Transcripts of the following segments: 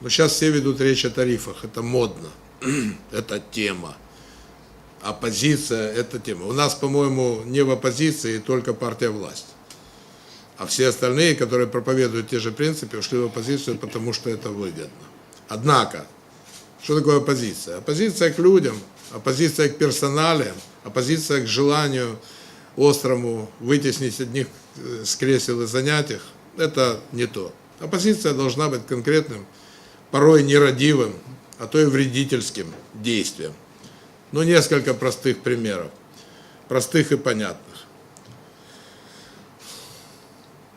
Но сейчас все ведут речь о тарифах, это модно, это тема. Оппозиция – это тема. У нас, по-моему, не в оппозиции только партия власти. А все остальные, которые проповедуют те же принципы, ушли в оппозицию, потому что это выгодно. Однако, что такое оппозиция? Оппозиция к людям, оппозиция к персоналиям, оппозиция к желанию острому вытеснить одних э, с кресел и занятиях – это не то. Оппозиция должна быть конкретным, порой нерадивым, а то и вредительским действием. Ну, несколько простых примеров, простых и понятных.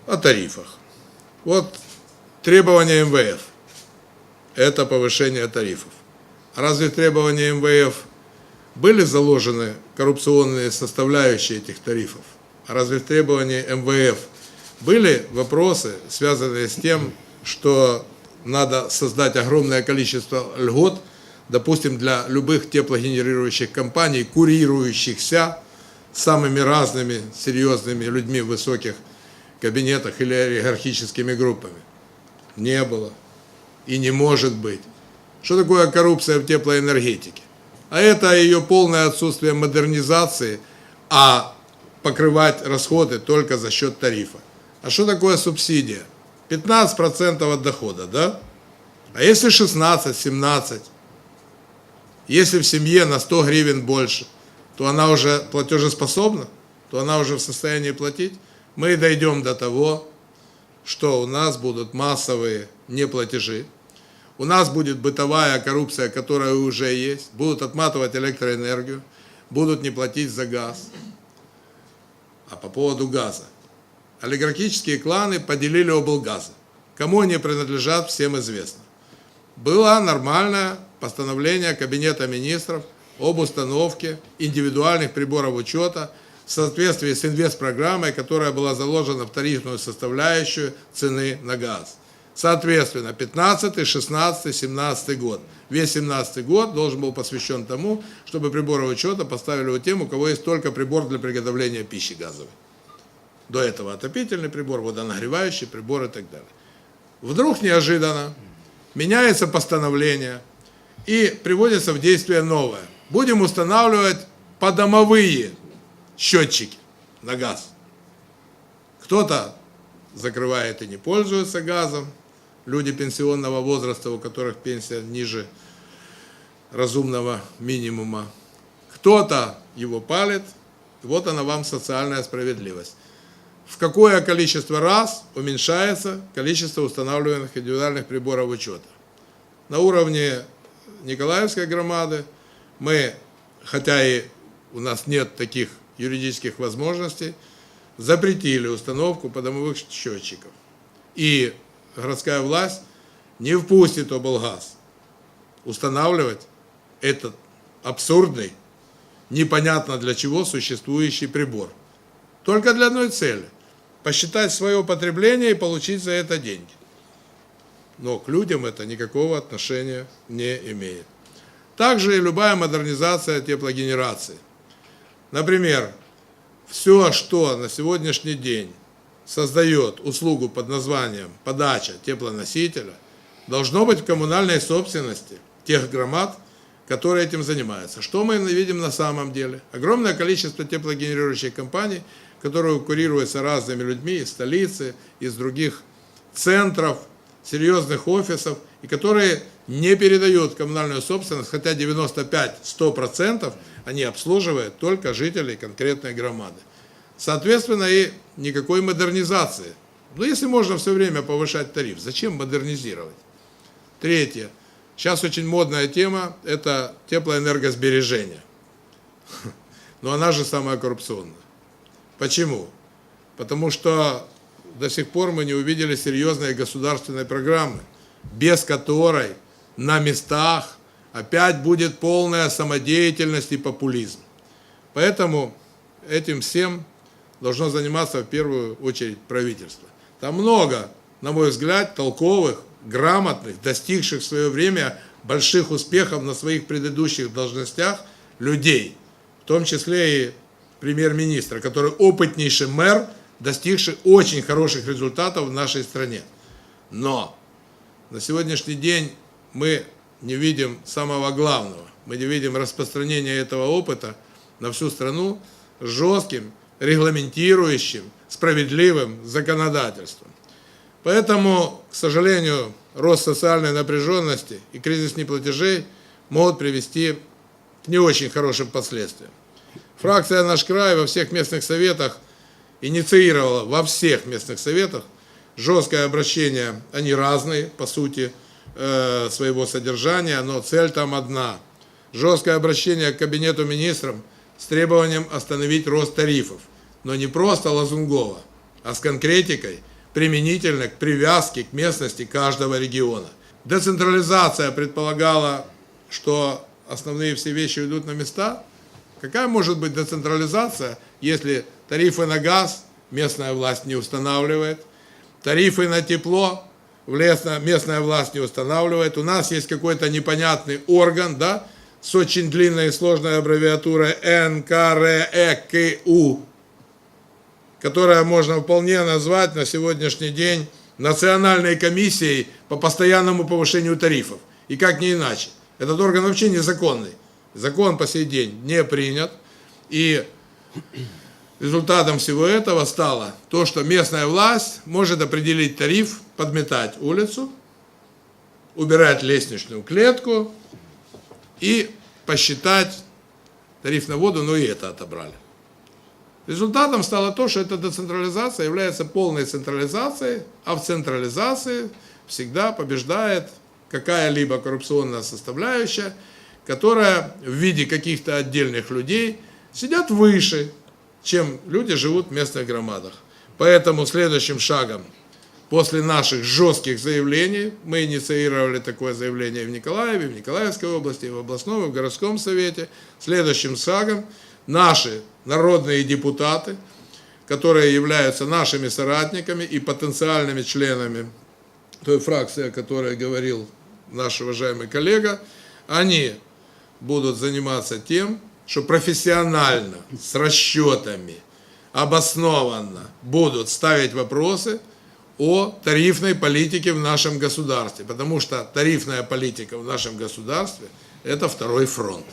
О тарифах. Вот требования МВФ – это повышение тарифов. Разве требования МВФ были заложены коррупционные составляющие этих тарифов? Разве в требовании МВФ были вопросы, связанные с тем, что надо создать огромное количество льгот – допустим, для любых теплогенерирующих компаний, курирующихся самыми разными серьезными людьми в высоких кабинетах или олигархическими группами. Не было и не может быть. Что такое коррупция в теплоэнергетике? А это ее полное отсутствие модернизации, а покрывать расходы только за счет тарифа. А что такое субсидия? 15% от дохода, да? А если 16, 17? Если в семье на 100 гривен больше, то она уже платежеспособна, то она уже в состоянии платить. Мы дойдем до того, что у нас будут массовые неплатежи, у нас будет бытовая коррупция, которая уже есть, будут отматывать электроэнергию, будут не платить за газ. А по поводу газа. Олигархические кланы поделили облгазы. Кому они принадлежат, всем известно. Была нормальная постановление Кабинета министров об установке индивидуальных приборов учета в соответствии с инвестпрограммой, которая была заложена в тарифную составляющую цены на газ. Соответственно, 15, 16, 17 год. Весь 17 год должен был посвящен тому, чтобы приборы учета поставили у тем, у кого есть только прибор для приготовления пищи газовой. До этого отопительный прибор, водонагревающий прибор и так далее. Вдруг неожиданно меняется постановление – и приводится в действие новое. Будем устанавливать подомовые счетчики на газ. Кто-то закрывает и не пользуется газом, люди пенсионного возраста, у которых пенсия ниже разумного минимума. Кто-то его палит, вот она вам социальная справедливость. В какое количество раз уменьшается количество устанавливаемых индивидуальных приборов учета? На уровне Николаевской громады. Мы, хотя и у нас нет таких юридических возможностей, запретили установку подомовых счетчиков. И городская власть не впустит облгаз устанавливать этот абсурдный, непонятно для чего существующий прибор. Только для одной цели – посчитать свое потребление и получить за это деньги но к людям это никакого отношения не имеет. Также и любая модернизация теплогенерации. Например, все, что на сегодняшний день создает услугу под названием подача теплоносителя, должно быть в коммунальной собственности тех громад, которые этим занимаются. Что мы видим на самом деле? Огромное количество теплогенерирующих компаний, которые курируются разными людьми из столицы, из других центров – серьезных офисов, и которые не передают коммунальную собственность, хотя 95-100% они обслуживают только жителей конкретной громады. Соответственно, и никакой модернизации. Ну, если можно все время повышать тариф, зачем модернизировать? Третье. Сейчас очень модная тема – это теплоэнергосбережение. Но она же самая коррупционная. Почему? Потому что до сих пор мы не увидели серьезной государственной программы, без которой на местах опять будет полная самодеятельность и популизм. Поэтому этим всем должно заниматься в первую очередь правительство. Там много, на мой взгляд, толковых, грамотных, достигших в свое время больших успехов на своих предыдущих должностях людей, в том числе и премьер-министра, который опытнейший мэр – достигший очень хороших результатов в нашей стране. Но На сегодняшний день мы не видим самого главного. Мы не видим распространения этого опыта на всю страну жестким, регламентирующим, справедливым законодательством. Поэтому, к сожалению, рост социальной напряженности и кризис неплатежей могут привести к не очень хорошим последствиям. Фракция «Наш край» во всех местных советах инициировала, во всех местных советах, жесткое обращение, они разные, по сути, э, своего содержания, но цель там одна. Жесткое обращение к Кабинету министрам с требованием остановить рост тарифов, но не просто лазунгово, а с конкретикой, применительно к привязке к местности каждого региона. Децентрализация предполагала, что основные все вещи идут на места. Какая может быть децентрализация, если тарифы на газ местная власть не устанавливает, тарифы на тепло местная власть не устанавливает. У нас есть какой-то непонятный орган, да, с очень длинной и сложной аббревиатурой НКРЕКУ, которая можно вполне назвать на сегодняшний день Национальной комиссией по постоянному повышению тарифов. И как не иначе. Этот орган вообще незаконный. Закон по сей день не принят. И результатом всего этого стало то, что местная власть может определить тариф, подметать улицу, убирать лестничную клетку и посчитать тариф на воду, но и это отобрали. Результатом стало то, что эта децентрализация является полной централизацией, а в централизации всегда побеждает какая-либо коррупционная составляющая, которая в виде каких-то отдельных людей сидят выше, чем люди живут в местных громадах. Поэтому следующим шагом после наших жестких заявлений, мы инициировали такое заявление в Николаеве, в Николаевской области, в областном, в городском совете, следующим шагом наши народные депутаты, которые являются нашими соратниками и потенциальными членами той фракции, о которой говорил наш уважаемый коллега, они будут заниматься тем, что профессионально, с расчетами, обоснованно будут ставить вопросы о тарифной политике в нашем государстве, потому что тарифная политика в нашем государстве – это второй фронт.